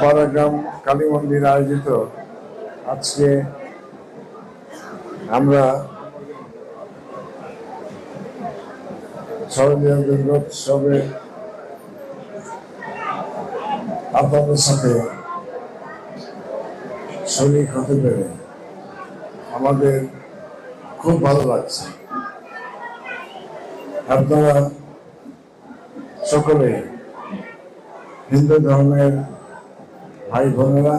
পাড়াগ্রাম কালী মন্দির আয়োজিত। আজকে আমরা আপনাদের সাথে হতে পেরে আমাদের খুব ভালো লাগছে। আপনারা সকলে হিন্দু ধর্মের ভাই বোনেরা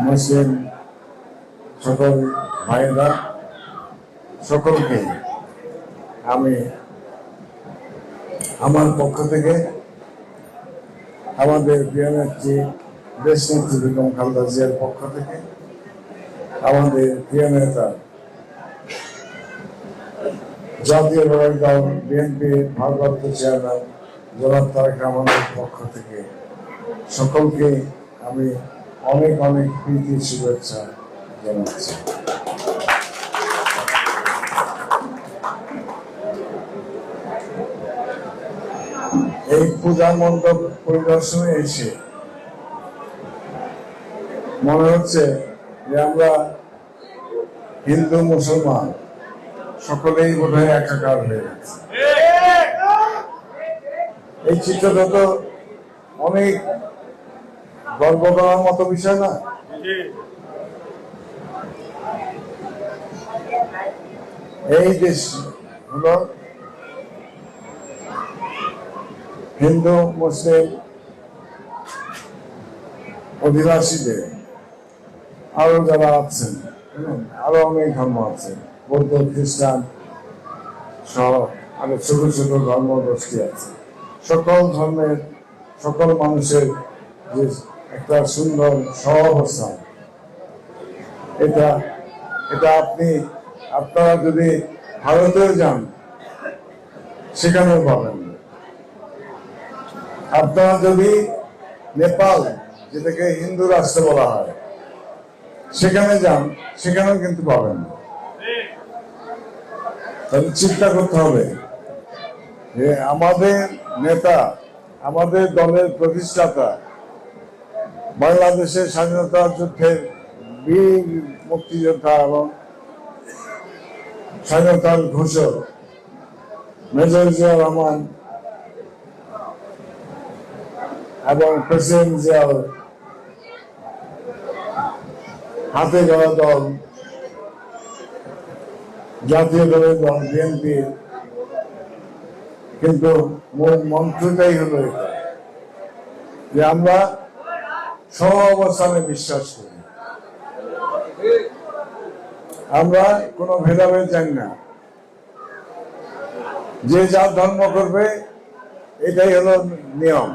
মুসলিম সকল ভাইরা সকলকে আমি আমার পক্ষ থেকে আমাদের প্রিয় নেত্রী দেশ নেত্রী বেগম খালেদা জিয়ার পক্ষ থেকে আমাদের প্রিয় নেতা জাতীয় দল বিএনপি ভারপ্রাপ্ত চেয়ারম্যান জনাব তারেক রহমানের পক্ষ থেকে সকলকে আমি অনেক অনেক প্রীতি, শুভেচ্ছা জানাচ্ছি। এই পূজা মণ্ডপ পরিদর্শনে এসে মনে হচ্ছে যে আমরা হিন্দু, মুসলমান সকলেই বোধ হয় একাকার হয়ে গেছে। এই চিত্রটা তো অনেক গর্ব করার মতো বিষয় না? এই দেশ হলো হিন্দু মুসলিম অধিবাসীদের আরও যারা আছেন আরও অনেক ধর্ম আছে বৌদ্ধ খ্রিস্টান সহ আরও ছোট ছোট ধর্ম গোষ্ঠী আছে। সকল ধর্মের সকল মানুষের যে একটা সুন্দর সহাবস্থান, এটা এটা আপনি, আপনারা যদি ভারতেও যান, সেখানেও পাবেন। আপনারা যদি নেপাল, যেটাকে হিন্দু রাষ্ট্র বলা হয়, সেখানে যান, সেখানেও কিন্তু পাবেন। তাহলে চিন্তা করতে হবে যে আমাদের নেতা আমাদের দলের প্রতিষ্ঠাতা বাংলাদেশের স্বাধীনতা যুদ্ধের বীর মুক্তিযোদ্ধা এবং স্বাধীনতার ঘোষক মেজর জিয়া রহমান এবং প্রেসিডেন্ট জিয়ার হাতে গড়া দল জাতীয় দলের দল বিএনপি কিন্তু মূল মন্ত্রটাই হলো এটা, যে আমরা সহ অবস্থানে বিশ্বাস করি। আমরা কোনো ভেদাভেদ জানি না। যে যার ধর্ম করবে, এটাই হলো নিয়ম।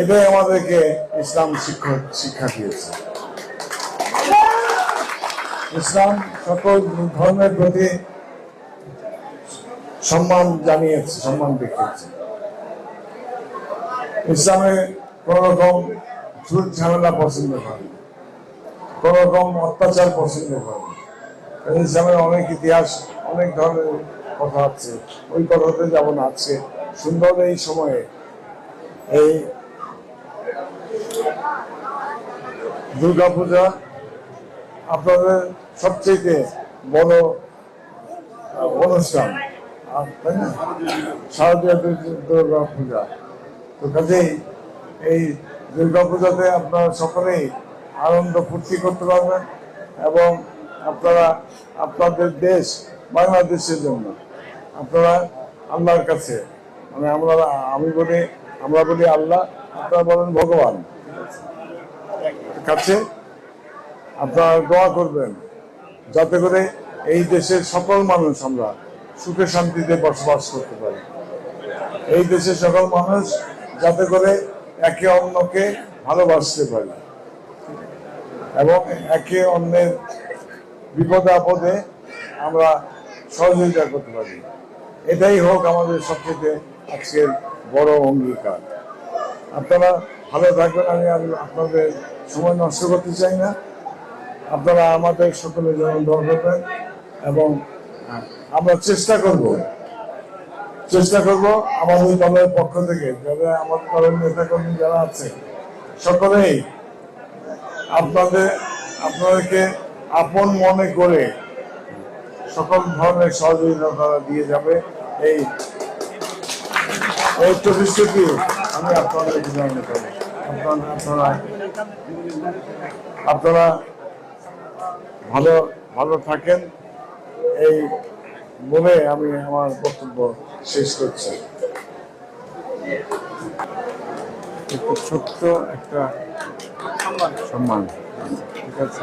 এটাই আমাদেরকে ইসলাম শিক্ষক শিক্ষা দিয়েছে। ইসলাম সকল ধর্মের প্রতি সম্মান জানিয়েছে, সম্মান দেখিয়েছে ইসলামে কোন রকম ঝুট ঝামেলা পছন্দ করে। কোন রকম অত্যাচার পছন্দ করে। ইসলামের অনেক ইতিহাস, অনেক ধরনের কথা আছে ওই কথাতে যেমন আজকে সুন্দর এই সময়ে এই দুর্গাপূজা আপনাদের সবচেয়ে বড় অনুষ্ঠান দুর্গা পূজা তো এই দুর্গা পূজাতে আপনারা সকলেই আনন্দ করতে পারবেন এবং আপনারা আপনাদের দেশ বাংলাদেশের জন্য আপনারা আল্লাহর কাছে মানে আমরা, আমি বলি, আমরা বলি আল্লাহ, আপনারা বলেন ভগবান। কাছে আপনারা দোয়া করবেন, যাতে করে এই দেশের সকল মানুষ আমরা সুখে শান্তিতে বসবাস করতে পারি। এই দেশের সকল মানুষ যাতে করে একে অন্যকে ভালোবাসতে পারি এবং একে অন্যের বিপদে আপদে আমরা সহযোগিতা করতে পারি। এটাই হোক আমাদের সবচেয়ে আজকের বড় অঙ্গীকার। আপনারা ভালো থাকবেন, আমি আপনাদের সময় নষ্ট করতে চাই না। আপনারা আমাদের সকলের জন্য দোয়া করবেন এবং আমরা চেষ্টা করব। চেষ্টা করব আমাদের দলের পক্ষ থেকে, যারা আমাদের দলের নেতাকর্মী যারা আছে, সকলেই আপনাদের, আপনাদেরকে আপন মনে করে সকল ধরনের সহযোগিতা তারা দিয়ে যাবে। এই এই প্রতিশ্রুতি আমি আপনাদের জানাতে পারি আপনারা আপনারা ভালো ভালো থাকেন। এই বলে আমি আমার বক্তব্য শেষ করছি। একটু ছোট্ট একটা সম্মান। ঠিক আছে।